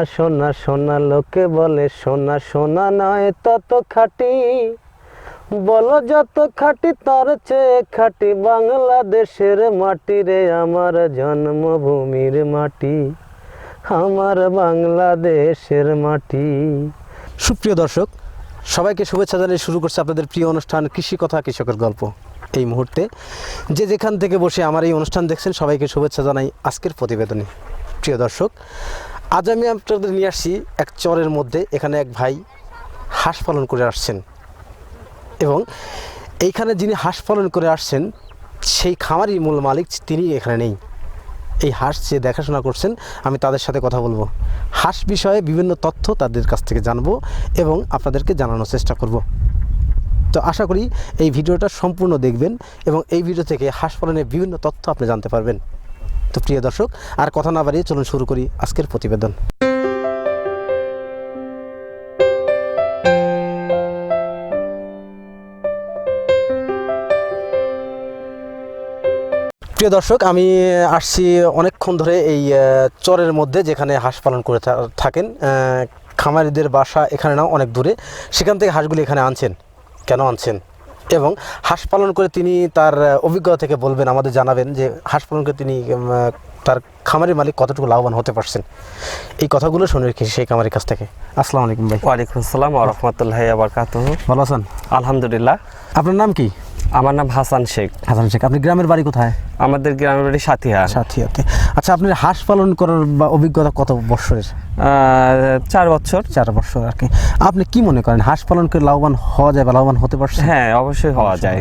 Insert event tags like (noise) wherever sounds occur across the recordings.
সোনা সোনা সোনা লোকে বলে সোনা সোনা নয় তত খাটি। বলো যত খাটি, তার চেয়ে খাটি বাংলাদেশের মাটি রে, আমার জন্মভূমির মাটি, আমার বাংলাদেশের মাটি। সুপ্রিয় দর্শক, সবাইকে শুভেচ্ছা জানিয়ে শুরু করছে আপনাদের প্রিয় অনুষ্ঠান কৃষি কথা কৃষকের গল্প। এই মুহূর্তে যে যেখান থেকে বসে আমার এই অনুষ্ঠান দেখছেন, সবাইকে শুভেচ্ছা জানাই আজকের প্রতিবেদনে। প্রিয় দর্শক আজ আমি আপনাদের নিয়ে আসছি এক চরের মধ্যে এখানে এক ভাই হাঁস পালন করে আসছেন। এবং এইখানে যিনি হাঁস পালন করে আসছেন, সেই খামারই মূল মালিক তিনি এখানে নেই। এই হাঁস যে দেখাশোনা করছেন, আমি তাদের সাথে কথা বলব। হাঁস বিষয়ে বিভিন্ন তথ্য তাদের কাছ থেকে জানব এবং আপনাদেরকে জানানোর চেষ্টা করব। তো আশা করি এই ভিডিওটা সম্পূর্ণ দেখবেন এবং এই ভিডিও থেকে হাঁস পালনের বিভিন্ন তথ্য আপনি জানতে পারবেন। তো প্রিয় দর্শক, আর কথা না বাড়িয়ে চলুন শুরু করি আজকের প্রতিবেদন। প্রিয় দর্শক, আমি আসছি অনেকক্ষণ ধরে এই চরের মধ্যে যেখানে হাঁস পালন করে থাকেন। খামারিদের বাসা এখানে নাও অনেক দূরে। সেখান থেকে হাঁসগুলি এখানে আনছেন। কেন আনছেন? এবং হাঁস পালন করে তিনি তার অভিজ্ঞতা থেকে বলবেন আমাদের জানাবেন যে হাঁস পালন করে তিনি তার খামারের মালিক কতটুকু লাভবান হতে পারছেন। এই কথাগুলো শুনে রেখেছি সেই খামারের কাছ থেকে। আসসালামু আলাইকুম ভাই। ওয়ালাইকুম আসসালাম রহমতুল্লাহ আবরকাত ভালো আছেন? আলহামদুলিল্লাহ। আপনার নাম কি? আমার নাম হাসান শেখ। হাসান শেখ আপনি গ্রামের বাড়ি কোথায়? আমাদের গ্রামের বাড়ি সাথিয়া। সাথিয়াতে আচ্ছা আপনার হাঁস পালন করার বা অভিজ্ঞতা কত বছরের চার বছর চার বছর আর কি। আপনি কি মনে করেন হাঁস পালন করে লাভবান হওয়া যায় বা লাভবান হতে পারছে? হ্যাঁ অবশ্যই হওয়া যায়।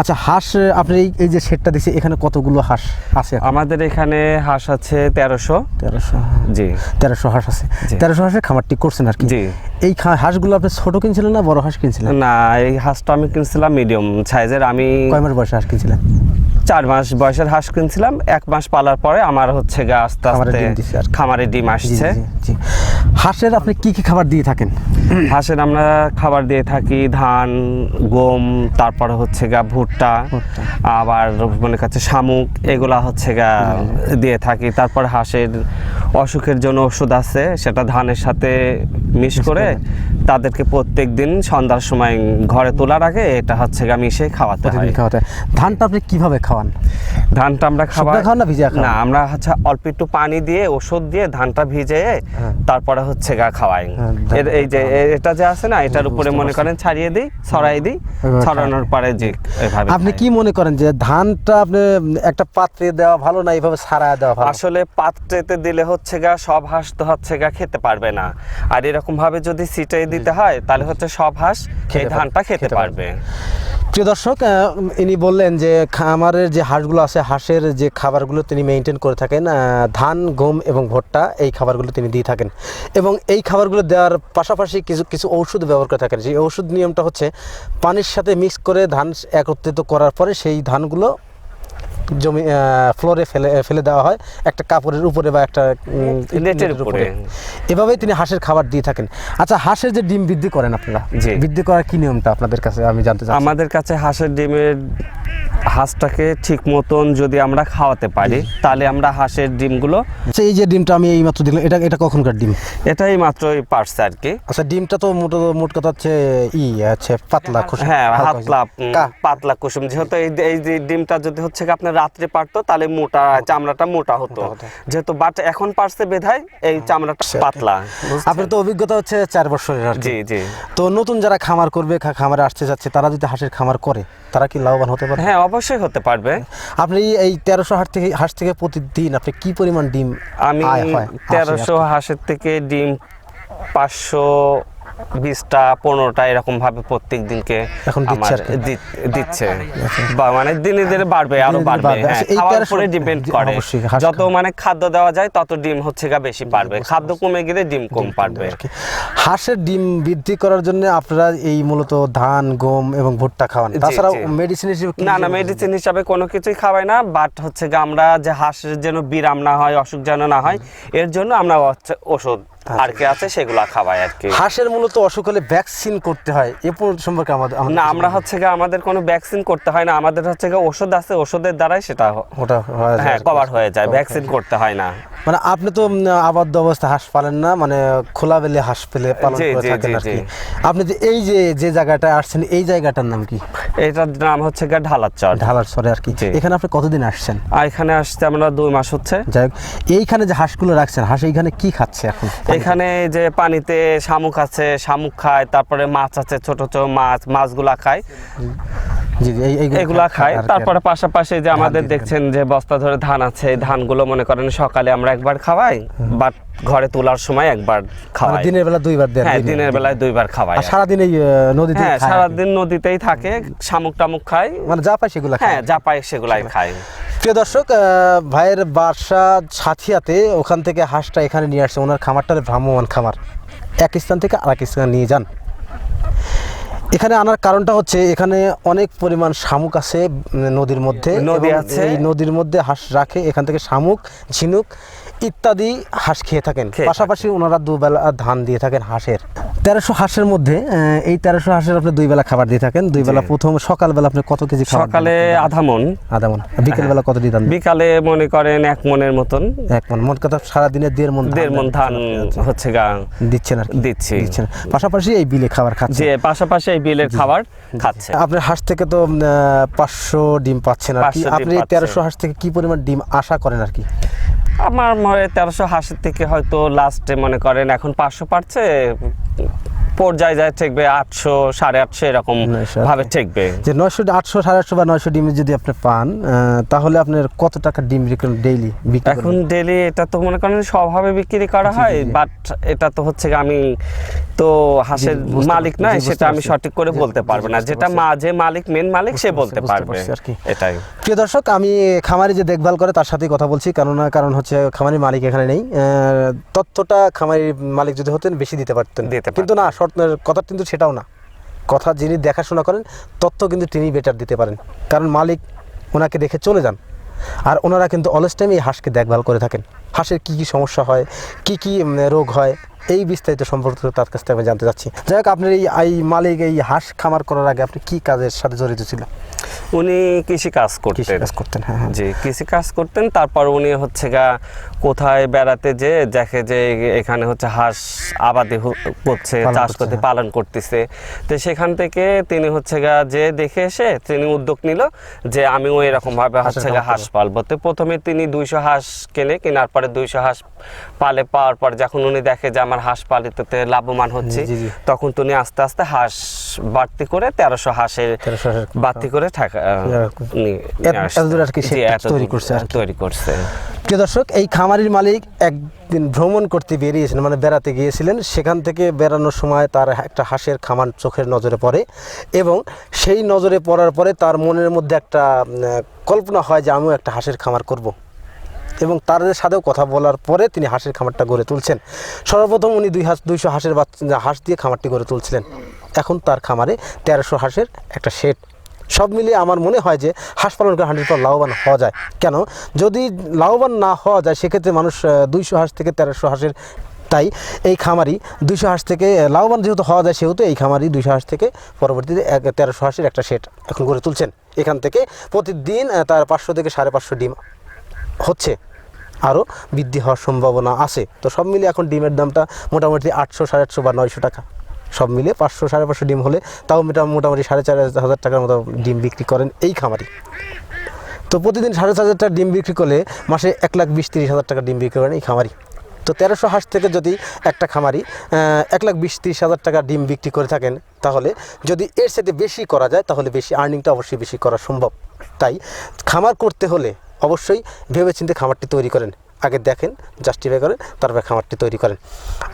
আচ্ছা হাঁস আপনি এই এই যে সেটটা দিছে এখানে কতগুলো হাঁস আছে? আমাদের এখানে হাঁস আছে তেরোশো। তেরোশো জি। তেরোশো হাঁস আছে। তেরোশো হাঁসের খামারটি করছেন আর কি। জি। এই হাঁসগুলো আপনি ছোট কিনছিলেন না বড় হাঁস কিনছিলেন? না এই হাঁসটা আমি কিনছিলাম মিডিয়াম সাইজের আমি কয় মাস বয়সে হাঁস কিনছিলেন? চার মাস বয়সের হাঁস কিনছিলাম। এক মাস পালার পরে আমার হচ্ছে গা আস্তে আস্তে। খামারে ডিম আসছে। হাঁসের আপনি কি কি খাবার দিয়ে থাকেন? হাঁসের আমরা খাবার দিয়ে থাকি ধান গম তারপরে হচ্ছে গা ভুট্টা ভুট্টা। আবার মনে কাছে শামুক এগুলা হচ্ছে গা দিয়ে থাকি। তারপর হাঁসের অসুখের জন্য ওষুধ আছে সেটা ধানের সাথে মিশ করে তাদেরকে প্রত্যেক দিন সন্ধ্যার সময় ঘরে তোলার আগে এটা হচ্ছে মিশে খাওয়াতে হয়। খাওয়াতে। ধানটা আপনি কীভাবে খাওয়ান? ধানটা আমরা খাবার খাওয়ান না ভিজা না আমরা হচ্ছে অল্প একটু পানি দিয়ে ওষুধ দিয়ে ধানটা ভিজে তারপরে হচ্ছে গা খাওয়াই। হ্যাঁ, এই যে এটা যে আছে না এটার উপরে মনে করেন ছাড়িয়ে দিই ছড়াই দিই ছড়ানোর পরে যে এভাবে আপনি কি মনে করেন যে ধানটা আপনি একটা পাত্রে দেওয়া ভালো না এইভাবে সারা দেওয়া ভালো? আসলে পাত্রেতে দিলে হচ্ছে গা সব হাঁস তো হচ্ছে গা খেতে পারবে না। আর এরকম ভাবে যদি সিটাই দিতে হয় তাহলে হচ্ছে সব হাঁস এই ধানটা খেতে খেতে পারবে। প্রিয় দর্শক ইনি বললেন যে খামারের যে হাঁসগুলো আছে হাঁসের যে খাবারগুলো তিনি মেনটেন করে থাকেন ধান গম এবং ভুট্টা এই খাবারগুলো তিনি দিয়ে থাকেন। এবং এই খাবারগুলো দেওয়ার পাশাপাশি কিছু কিছু ঔষধ ব্যবহার করে থাকেন। সেই ঔষধ নিয়মটা হচ্ছে পানির সাথে মিক্স করে ধান একত্রিত করার পরে সেই ধানগুলো জমি ফ্লোরে ফেলে ফেলে দেওয়া হয়। একটা কাপড়ের উপরে বা একটা নেটের উপরে। এভাবেই তিনি হাঁসের খাবার দিয়ে থাকেন। আচ্ছা হাঁসের যে ডিম বৃদ্ধি করেন আপনারা। বৃদ্ধি করার কি নিয়মটা আপনাদের কাছে? আমি জানতে চাই আমাদের কাছে হাঁসের ডিমের হাঁসটাকে ঠিক মতন যদি আমরা খাওয়াতে পারি তাহলে আমরা হাঁসের ডিমগুলো আচ্ছা এই যে ডিমটা আমি এই মাত্র দিলাম এটা এটা কখনকার ডিম? এটাই মাত্রই পারছে আর কি। আচ্ছা ডিমটা তো মোট মোট কথা হচ্ছে ই আছে পাতলা খুশি হ্যাঁ কা- পাতলা কুসুম। যেহেতু এই এই ডিমটা যদি হচ্ছে আপনার রাত্রে পারতো তাহলে মোটা চামড়াটা মোটা হতো। হতো। যেহেতু বাট এখন পারছে বেধায় এই চামড়াটা পাতলা? আপনার তো অভিজ্ঞতা হচ্ছে চার বছরের আর জি জি। তো নতুন যারা খামার করবে খামারে আসতে যাচ্ছে তারা যদি হাঁসের খামার করে তারা কি লাভবান হতে পারে? হ্যাঁ অবশ্যই হতে পারবে আপনি এই- তেরোশো হাট থেকে হাঁস থেকে প্রতিদিন আপনি কি পরিমাণ ডিম আমি হাঁসে? তেরোশো হাঁসের থেকে ডিম পাঁচশো বিশটা পনেরোটা এরকম ভাবে প্রত্যেক দিনকে এখন দিচ্ছে দিচ্ছে। বা মানে দিনে দিনে বাড়বে আরও বাড়বে। বাড়বে। হ্যাঁ, আচ্ছা, এই খাওয়ার উপরে ডিপেন্ড করে। যত মানে খাদ্য দেওয়া যায় তত ডিম হচ্ছে গা বেশি পারবে খাদ্য কমে গেলে ডিম কম পারবে হাঁসের ডিম বৃদ্ধি করার জন্য আপনারা এই মূলত ধান গম এবং ভুট্টা খাওয়ান। তাছাড়া মেডিসিন হিসেবে না না মেডিসিন হিসাবে কোনো কিছুই খাওয়াই না বাট হচ্ছে গা আমরা যে হাঁসের যেন বিরাম না হয় অসুখ যেন না হয় এর জন্য আমরা হচ্ছে ওষুধ আর কি আছে সেগুলা খাওয়াই আর কি। হাঁসের মূলত অসুখ হলে ভ্যাকসিন করতে হয় এ সম্পর্কে আমাদের না আমরা হচ্ছে গিয়ে আমাদের কোনো ভ্যাকসিন করতে হয় না আমাদের হচ্ছে গিয়ে ওষুধ আছে ওষুধের দ্বারাই সেটা ওটা হ্যাঁ কভার হয়ে যায় ভ্যাকসিন করতে হয় না। মানে আপনি তো আবদ্ধ অবস্থায় হাঁস পালেন না মানে খোলা বেলে হাঁস পেলে পালন করে থাকেন আর কি। আপনি যে এই যে যে জায়গাটায় আসছেন এই জায়গাটার নাম কি? এটার নাম হচ্ছে গিয়ে ঢালার চর ঢালার সরে আর কি। এখানে আপনি কতদিন আসছেন? এখানে আসতে আমরা দুই মাস হচ্ছে। যাই হোক এইখানে যে হাঁসগুলো রাখছেন হাঁস এইখানে কি খাচ্ছে এখন? এখানে যে পানিতে শামুক আছে শামুক খায় তারপরে মাছ আছে ছোট ছোট মাছ মাছগুলা খায়। এগুলা খায়। তারপরে পাশাপাশি যে আমাদের দেখছেন যে বস্তা ধরে ধান আছে এই ধানগুলো মনে করেন সকালে আমরা একবার খাওয়াই বাট ঘরে তোলার সময় একবার মানে খাওয়াই দিনের বেলা দুইবার দেন হ্যাঁ দিনের বেলায় দুইবার খাওয়াই আর সারাদিন এই নদীতে হ্যাঁ কি। সারাদিন নদীতেই থাকে শামুক টামুক খায় মানে যা পায় সেগুলো হ্যাঁ যা পায় সেগুলাই খায় প্রিয় দর্শক ভাইয়ের বাসা সাথিয়াতে ওখান থেকে হাঁসটা এখানে নিয়ে আসছে। ওনার খামারটা ভ্রাম্যমান খামার। এক স্থান থেকে আরেক স্থানে নিয়ে যান। এখানে আনার কারণটা হচ্ছে এখানে অনেক পরিমাণ শামুক আছে নদীর মধ্যে নদী আছে। এই নদীর মধ্যে হাঁস রাখে। এখান থেকে শামুক ঝিনুক ইত্যাদি হাঁস খেয়ে থাকেন। পাশাপাশি ওনারা দুবেলা ধান দিয়ে থাকেন হাঁসের। তেরোশো হাঁসের মধ্যে এই তেরোশো হাঁসের আপনি দুই বেলা খাবার দিয়ে থাকেন। দুই বেলা প্রথম সকালবেলা আপনি কত কেজি খাবার সকালে আধা মন আধা মন বিকেল বেলা কত দিয়ে বিকালে মনে করেন এক মনের মতন। এক মন মোট কথা সারাদিনে দেড় মন দেড় মন ধান হচ্ছে গা দিচ্ছেন আর কি। দিচ্ছি। দিচ্ছেন। পাশাপাশি এই বিলে খাবার খাচ্ছে যে পাশাপাশি এই বিলের খাবার খাচ্ছে। আপনার হাঁস থেকে তো পাঁচশো ডিম পাচ্ছেন আর কি। আপনি তেরোশো হাঁস থেকে কি পরিমাণ ডিম আশা করেন আর কি? আমার মনে হয় তেরোশো হাসির থেকে হয়তো লাস্টে মনে করেন এখন পাঁচশো পারছে পর্যায়ে যায় ঠেকবে আটশো সাড়ে আটশো এরকম ভাবে ঠেকবে। যে নয়শো আটশো সাড়ে আটশো বা নয়শো ডিম যদি আপনি পান তাহলে আপনার কত টাকা ডিম বিক্রি ডেইলি এখন? ডেলি এটা তো মনে করেন স্বভাবে বিক্রি করা হয় বাট এটা তো হচ্ছে আমি তো হাঁসের মালিক বুঝতে সেটা আমি সঠিক করে বলতে পারব না। যেটা। মা যে মালিক মেন মালিক সে বলতে পারবে। আর কি। এটাই। প্রিয় দর্শক আমি খামারি যে দেখভাল করে তার সাথেই কথা বলছি কেননা কারণ হচ্ছে খামারি মালিক এখানে নেই। তথ্যটা খামারি মালিক যদি হতেন বেশি দিতে পারতেন। দিতে কিন্তু না কথা কিন্তু সেটাও না। কথা যিনি দেখাশোনা করেন, তথ্য কিন্তু তিনি বেটার দিতে পারেন। কারণ মালিক ওনাকে দেখে চলে যান। আর ওনারা কিন্তু অলস টাইম এই হাঁসকে দেখভাল করে থাকেন। হাঁসের কি কি সমস্যা হয়, কি কি রোগ হয় এই বিস্তারিত সম্পর্কে তার কাছ থেকে আমি জানতে চাচ্ছি। যাই হোক আপনার এই এই মালিক এই হাঁস খামার করার আগে আপনি কি কাজের সাথে জড়িত ছিল উনি কৃষি কাজ কৃষি করতেন কাজ করতেন। হ্যাঁ হ্যাঁ। জি কৃষি কাজ করতেন। তারপর উনি হচ্ছে গা কোথায় বেড়াতে যে দেখে যে এখানে হচ্ছে হাঁস আবাদি করছে চাষ করতে হ্যাঁ। পালন করতেছে। তো সেখান থেকে তিনি হচ্ছে গা যে দেখে এসে তিনি উদ্যোগ নিল যে আমিও এরকম ভাবে হচ্ছে গা হাঁস পালবো। তো প্রথমে তিনি দুইশো হাঁস কেনে কেনার পরে দুইশো হাঁস পালে পাওয়ার পর যখন উনি দেখে যে আমার হাঁস পালিততে লাভবান হচ্ছে। তখন তুমি আস্তে আস্তে হাঁস বাড়তি করে তেরোশো হাঁসের বাড়তি করে। তৈরি করছে প্রিয় দর্শক এই খামারির মালিক একদিন ভ্রমণ করতে বেরিয়েছিলেন মানে বেড়াতে গিয়েছিলেন সেখান থেকে বেড়ানোর সময় তার একটা হাঁসের খামার চোখের নজরে পড়ে এবং সেই নজরে পড়ার পরে তার মনের মধ্যে একটা কল্পনা হয় যে আমিও একটা হাঁসের খামার করব। এবং তাদের সাথেও কথা বলার পরে তিনি হাঁসের খামারটা গড়ে তুলছেন। সর্বপ্রথম উনি দুই হাঁস দুইশো হাঁসের বাচ্চা হাঁস দিয়ে খামারটি গড়ে তুলছিলেন। এখন তার খামারে তেরোশো হাঁসের একটা শেড সব মিলিয়ে আমার মনে হয় যে হাঁস পালন করে হান্ড্রেড পর লাভবান হওয়া যায়। কেন? যদি লাভবান না হওয়া যায়, সেক্ষেত্রে মানুষ দুইশো হাঁস থেকে তেরোশো হাঁসের তাই এই খামারি দুইশো হাঁস থেকে লাভবান যেহেতু হওয়া যায়, সেহেতু এই খামারি দুইশো হাঁস থেকে পরবর্তীতে এক, তেরোশো হাঁসের একটা সেট এখন গড়ে তুলছেন। এখান থেকে প্রতিদিন তার পাঁচশো থেকে সাড়ে পাঁচশো ডিম হচ্ছে। আরও বৃদ্ধি হওয়ার সম্ভাবনা আছে। তো সব মিলিয়ে এখন ডিমের দামটা মোটামুটি আটশো সাড়ে আটশো বা নয়শো টাকা। সব মিলে পাঁচশো সাড়ে পাঁচশো ডিম হলে তাও মোটা- মোটামুটি সাড়ে চার হাজার টাকার মতো ডিম বিক্রি করেন এই খামারি। তো প্রতিদিন সাড়ে চার হাজার টাকা ডিম বিক্রি করলে মাসে এক লাখ বিশ তিরিশ হাজার টাকা ডিম বিক্রি করেন এই খামারি। তো তেরোশো হাঁস থেকে যদি একটা খামারি এক লাখ বিশ তিরিশ হাজার টাকা ডিম বিক্রি করে থাকেন, তাহলে যদি এর সাথে বেশি করা যায়, তাহলে বেশি আর্নিংটা অবশ্যই বেশি করা সম্ভব। তাই খামার করতে হলে অবশ্যই ভেবেচিন্তে খামারটি তৈরি করেন। আগে দেখেন জাস্টিফাই করেন তারপরে খামারটি তৈরি করেন।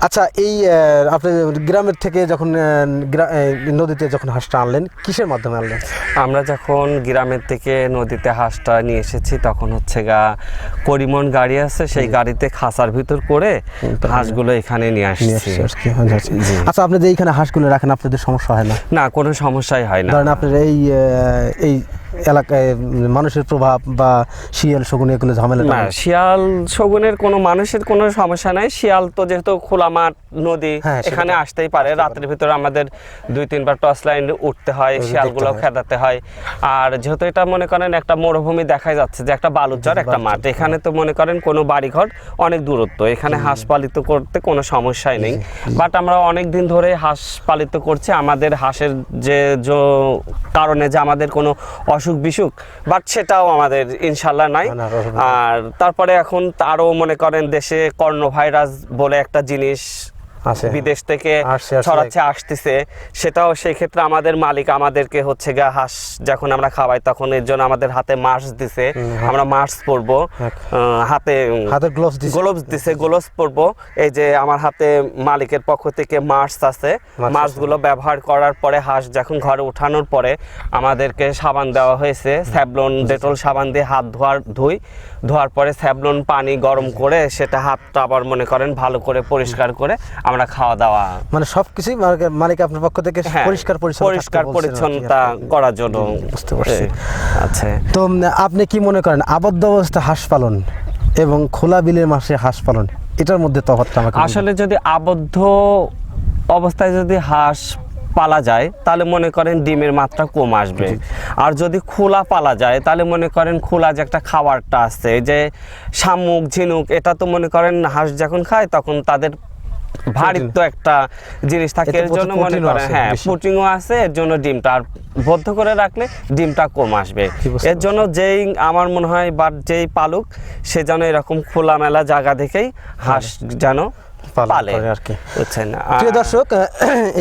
আচ্ছা এই আপনি গ্রামের থেকে যখন নদীতে যখন হাঁসটা আনলেন কিসের মাধ্যমে আনলেন? আমরা যখন গ্রামের থেকে নদীতে হাঁসটা নিয়ে এসেছি তখন হচ্ছে গা করিমন গাড়ি আছে সেই গাড়িতে খাঁচার ভিতর করে হাঁসগুলো এখানে নিয়ে আসছি। আচ্ছা আপনি যে এইখানে হাঁসগুলো রাখেন আপনাদের সমস্যা হয় না? না কোনো সমস্যাই হয় না। ধরেন আপনার এই এই এলাকায় মানুষের প্রভাব বা শিয়াল শগুন এগুলো ঝামেলা না শিয়াল শগুনের কোনো মানুষের কোনো সমস্যা নাই। শিয়াল তো যেহেতু খোলা মাঠ নদী হ্যাঁ, এখানে আসতেই পারে। রাত্রির ভিতরে আমাদের দুই তিনবার টর্চ লাইন উঠতে হয় শিয়ালগুলো খেদাতে হয়। আর যেহেতু এটা মনে করেন একটা মরুভূমি দেখাই যাচ্ছে যে একটা বালুচর একটা মাঠ এখানে তো মনে করেন কোনো বাড়িঘর অনেক দূরত্ব এখানে হাঁস পালিত করতে কোনো সমস্যাই নেই। বাট আমরা অনেক দিন ধরে হাঁস পালিত করছি। আমাদের হাঁসের যে যে কারণে যে আমাদের কোনো অসুখ বিসুখ বাট সেটাও আমাদের ইনশাল্লাহ নাই। আর তারপরে এখন আরও মনে করেন দেশে কর্ণ ভাইরাস বলে একটা জিনিস বিদেশ থেকে। ছড়াচ্ছে আসতেছে। সেটাও সেই ক্ষেত্রে আমাদের মালিক আমাদেরকে হচ্ছে গা হাঁস যখন আমরা খাওয়াই তখন এর জন্য আমাদের হাতে মাস্ক দিছে। আমরা মাস্ক পরবো। হ্যাঁ। আহ, হাতে গ্লোভস দিছে। গ্লোভস দিছে গ্লোভস পরবো। এই যে আমার হাতে মালিকের পক্ষ থেকে মাস্ক আছে। আছে। মাস্কগুলো ব্যবহার করার পরে হাঁস যখন ঘরে উঠানোর পরে আমাদেরকে সাবান দেওয়া হয়েছে। স্যাবলন ডেটল সাবান দিয়ে হাত ধোয়ার ধুই। ধোয়ার পরে স্যাবলন পানি গরম করে সেটা হাতটা আবার মনে করেন ভালো করে পরিষ্কার করে আমরা খাওয়া দাওয়া মানে সবকিছুই মালিক- আপনার পক্ষ থেকে হ্যাঁ, পরিষ্কার পরিচ্ছন্ন পরিষ্কার পরিচ্ছন্নতা করার জন্য বুঝতে পারছি। আচ্ছা তো আপনি কি মনে করেন আবদ্ধ অবস্থা হাঁস পালন এবং খোলা বিলের মাসে হাঁস পালন এটার মধ্যে তফাৎটা আমাকে আসলে যদি আবদ্ধ অবস্থায় যদি হাঁস পালা যায় তাহলে মনে করেন ডিমের মাত্রা কম আসবে। আর যদি খোলা পালা যায় তাহলে মনে করেন খোলা যে একটা খাবারটা আছে যে শামুক ঝিনুক এটা তো মনে করেন হাঁস যখন খায় তখন তাদের (laughs) ভারিত্ব একটা জিনিস থাকে এর জন্য মনে করেন হ্যাঁ পুটিংও আছে এর জন্য ডিমটা আর বদ্ধ করে রাখলে ডিমটা কম আসবে। এর জন্য যেই আমার মনে হয় বা যেই পালুক সে যেন এরকম খোলামেলা জায়গা দেখেই হাঁস যেন পালে। বুঝছেন প্রিয় দর্শক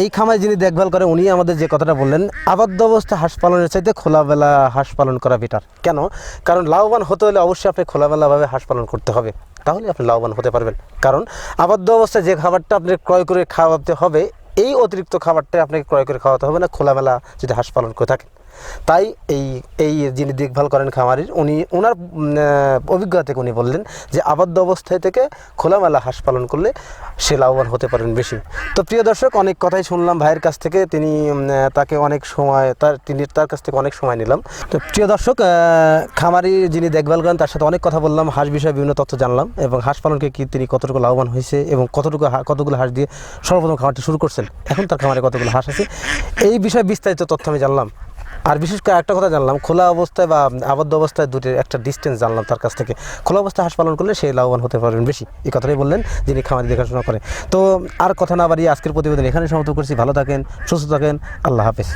এই খামায় যিনি দেখভাল করে উনি আমাদের যে কথাটা বললেন আবদ্ধ অবস্থা হাঁস পালনের চাইতে খোলাবেলা হাঁস পালন করা বেটার কেন? কারণ লাভবান হতে হলে অবশ্যই আপনি খোলাবেলাভাবে হাঁস পালন করতে হবে। তাহলে আপনি লাভবান হতে পারবেন। কারণ আবদ্ধ অবস্থায় যে খাবারটা আপনি ক্রয় করে খাওয়াতে হবে এই অতিরিক্ত খাবারটা আপনাকে ক্রয় করে খাওয়াতে হবে না খোলামেলা যদি হাঁস পালন করে থাকেন। তাই এই এই যিনি দেখভাল করেন খামারির, উনি ওনার অভিজ্ঞতা থেকে উনি বললেন যে আবদ্ধ অবস্থায় থেকে খোলামেলা হাঁস পালন করলে সে লাভবান হতে পারেন বেশি। তো প্রিয় দর্শক, অনেক কথাই শুনলাম ভাইয়ের কাছ থেকে। তিনি তাকে অনেক সময়, তার, তিনি তার কাছ থেকে অনেক সময় নিলাম। তো প্রিয় দর্শক খামারি যিনি দেখভাল করেন, তার সাথে অনেক কথা বললাম, হাঁস বিষয়ে বিভিন্ন তথ্য জানলাম এবং হাঁস পালনকে কি তিনি কতটুকু লাভবান হয়েছে এবং কতটুকু কতগুলো হাঁস দিয়ে সর্বপ্রথম খামারটি শুরু করছেন? এখন তার খামারে কতগুলো হাঁস আছে? এই বিষয়ে বিস্তারিত তথ্য আমি জানলাম। আর বিশেষ করে একটা কথা জানলাম, খোলা অবস্থায় বা আবদ্ধ অবস্থায় দুটির একটা ডিস্টেন্স জানলাম তার কাছ থেকে। খোলা অবস্থায় হাঁস পালন করলে সেই লাভবান হতে পারবেন বেশি, এই কথাটাই বললেন যিনি খামারি দেখাশোনা করে তো আর কথা না বাড়িয়ে আজকের প্রতিবেদন এখানে সমর্থন করছি, ভালো থাকেন, সুস্থ থাকেন, আল্লাহ হাফেজ।